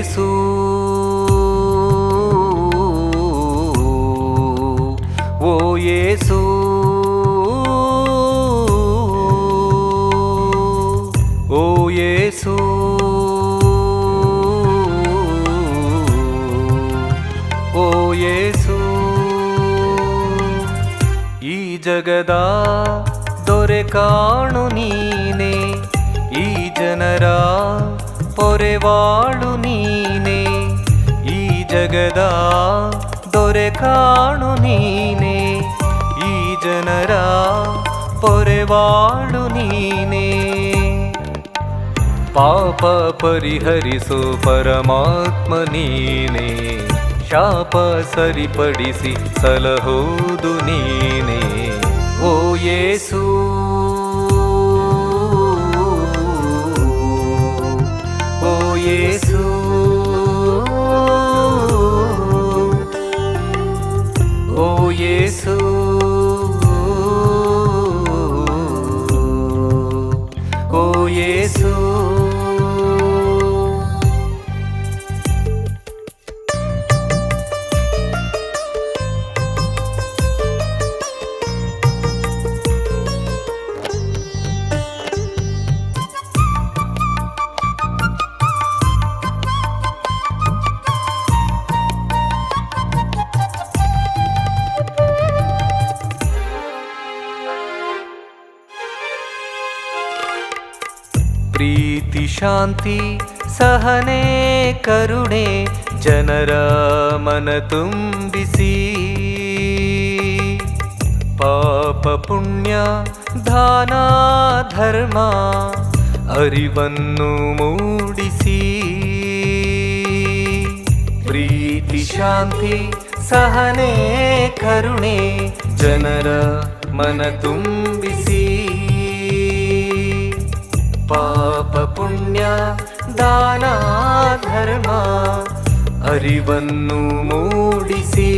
యేసు. ఓ యేసు. ఓ యేసు. ఓ యేసు. ఈ జగదా దొరకాణు నీనే ఈ ಜನರ ಪೊರೆವಾಳು ನೀನೆ ಈ ಜಗದ ದೊರೆ ಕಾಣು ನೀನೆ ಈ ಜನರ ಪೊರೆವಾಳು ನೀನೆ ಪಾಪ ಪರಿಹರಿಸು ಪರಮಾತ್ಮ ನೀನೆ ಶಾಪ ಸರಿಪಡಿಸಿ ಸಲಹೋದು ನೀನೆ ಓ ಪ್ರೀತಿ, ಶಾಂತಿ, ಸಹನೆ, ಕರುಣೆ ಜನರ ಮನ ತುಂಬಿಸಿ. ಪಾಪ ಪುಣ್ಯ, ದಾನ, ಧರ್ಮ ಅರಿವನ್ನು ಮೂಡಿಸಿ. ಪ್ರೀತಿ, ಶಾಂತಿ, ಸಹನೆ, ಕರುಣೆ ಜನರ ಮನ ತುಂಬಿಸಿ. ಪಾಪ ಪುಣ್ಯ, ದಾನ, ಧರ್ಮ, ಅರಿವನ್ನು ಮೂಡಿಸಿ.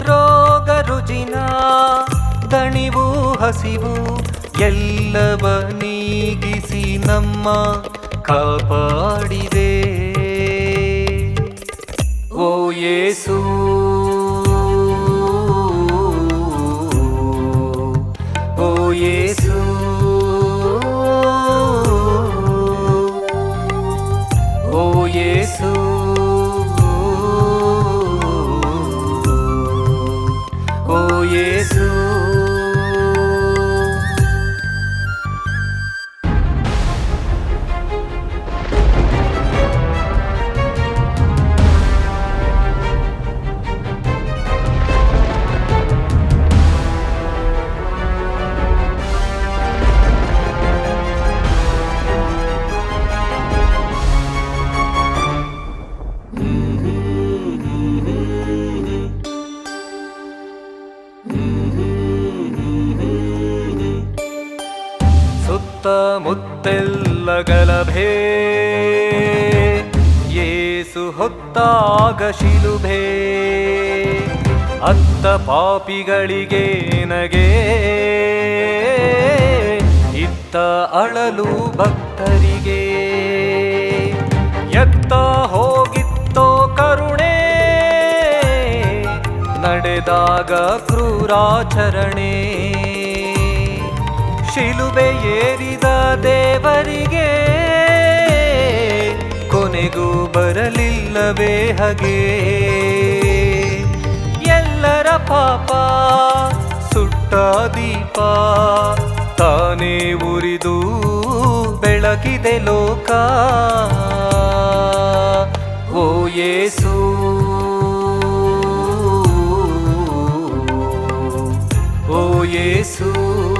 ರೋಗ ರುಜಿನ, ದಣಿವು, ಹಸಿವು, ಎಲ್ಲವ ನೀಗಿಸಿ ನಮ್ಮ ಕಾಪಾಡಿದೆ. ಓ ಯೇಸು ಓ ಯೇಸು. ಸುತ್ತಮುತ್ತೆಲ್ಲ ಗಲಭೆ ಏಸು ಹೊತ್ತಾಗ ಶಿಲುಭೆ. ಅತ್ತ ಪಾಪಿಗಳಿಗೆ ನಗೆ. ಇತ್ತ ಅಳಲು ಭಕ್ತರಿಗೆ. ಎತ್ತ ಹೋಗಿತ್ತೋ ಕರುಣೆ. ನಡೆದಾಗ ಕ್ರೂರಾಚರಣೆ. ಶಿಲುಬೆ ಏರಿದ ದೇವರಿಗೆ ಕೊನೆಗೂ ಬರಲಿಲ್ಲವೇ ಹಗೆ. ಎಲ್ಲರ ಪಾಪ, ಸುಟ್ಟ ದೀಪ, ತಾನೇ ಉರಿದು ಬೆಳಕಿದೆ ಲೋಕ. ಓ ಯೇಸು ಓ ಯೇಸು.